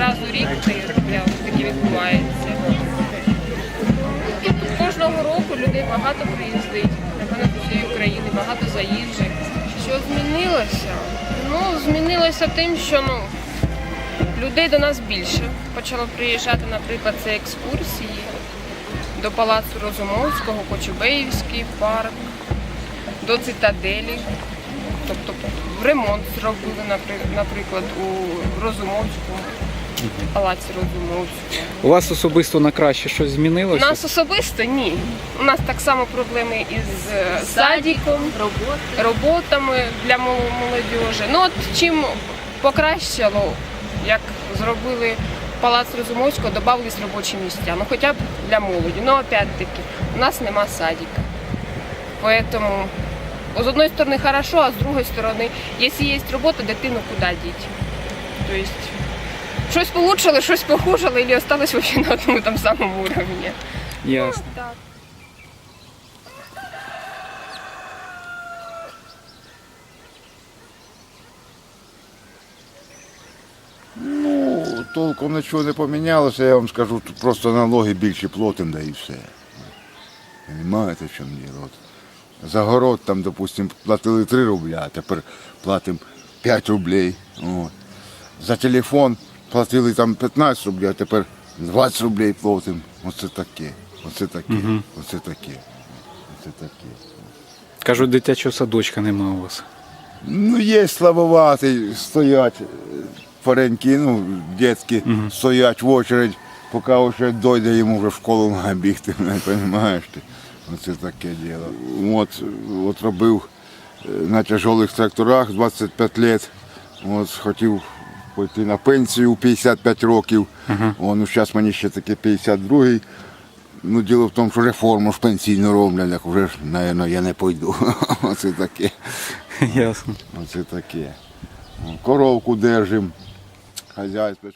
раз у рік це таке таке відбувається. Кожного року людей багато приїздить, напевно, з усієї України, багато заїжджих. Що змінилося? Ну, змінилося тим, що ну, людей до нас більше. Почало приїжджати, наприклад, це екскурсії до Палацу Розумовського, Кочубеївський парк, до цитаделі. Тобто ремонт зробили, наприклад, у Розумовському, Палаці Розумовського. У вас особисто на краще щось змінилося? У нас особисто ні. У нас так само проблеми із е, садиком, роботами для мол- молодіжі. Ну от чим покращило, як зробили Палац Розумовського, додавались робочі місця. Ну хоча б для молоді. Ну опять-таки, у нас нема садика. Поэтому з одної сторони хорошо, а з другої сторони, якщо є робота, дитину куди діти? Тобто щось получили, щось похужали, і осталось вообще на одному там самому уровні. Ясно. Так. Ну, толком нічого не помінялося, я вам скажу, тут просто налоги більше платимо, да і все. Понимаєте, в чому діло? За город там, допустим, платили 3 рубля, а тепер платимо 5 рублей. От. За телефон платили там 15 рублей, а тепер 20 рублей платимо. Оце таке. Оце таке. Оце таке. Оце таке. Кажуть, дитячого садочка нема у вас. Ну, є слабоватий, стоять е, пареньки, ну, дітки, стоять в очередь, поки вже дойде йому вже в школу має бігти, не розумієш ти? Оце таке діло. От, от робив е, на тяжелих тракторах 25 років, от хотів пойти на пенсію у 55 років, О, ну, зараз мені ще таке 52-й. Ну, діло в тому, що реформу ж пенсійну роблять, так вже напевно, я не пойду. Оце таке. Ясно. Оце таке. Коровку держимо, хазяйство.